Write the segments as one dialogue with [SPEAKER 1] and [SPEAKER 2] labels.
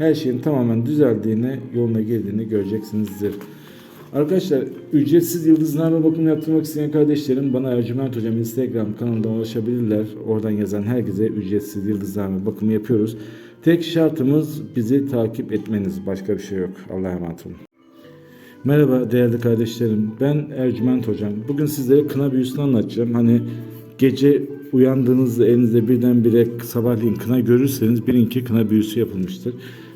[SPEAKER 1] her şeyin tamamen düzeldiğini, yoluna girdiğini göreceksinizdir. Arkadaşlar ücretsiz yıldızlarla bakım yaptırmak isteyen kardeşlerim bana Ercüment Hocam Instagram kanalından ulaşabilirler. Oradan yazan herkese ücretsiz yıldızlarla bakımı yapıyoruz. Tek şartımız bizi takip etmeniz. Başka bir şey yok. Allah'a emanet olun. Merhaba değerli kardeşlerim. Ben Ercüment Hocam. Bugün sizlere kına büyüsünü anlatacağım. Hani gece uyandığınızda elinizde birdenbire sabahleyin kına görürseniz bilin ki kına büyüsü yapılmıştır.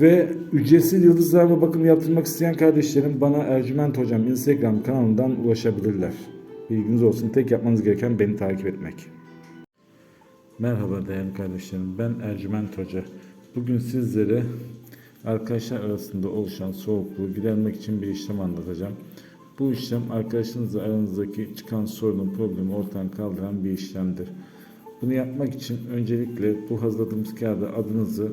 [SPEAKER 1] Ve ücretsiz yıldızlarla bakım yaptırmak isteyen kardeşlerim bana Ercüment Hocam Instagram kanalından ulaşabilirler. Bilginiz olsun. Tek yapmanız gereken beni takip etmek. Merhaba değerli kardeşlerim. Ben Ercüment Hoca. Bugün sizlere arkadaşlar arasında oluşan soğukluğu gidermek için bir işlem anlatacağım. Bu işlem arkadaşınızla aranızdaki çıkan sorunun problemi ortadan kaldıran bir işlemdir. Bunu yapmak için öncelikle bu hazırladığımız kağıda adınızı,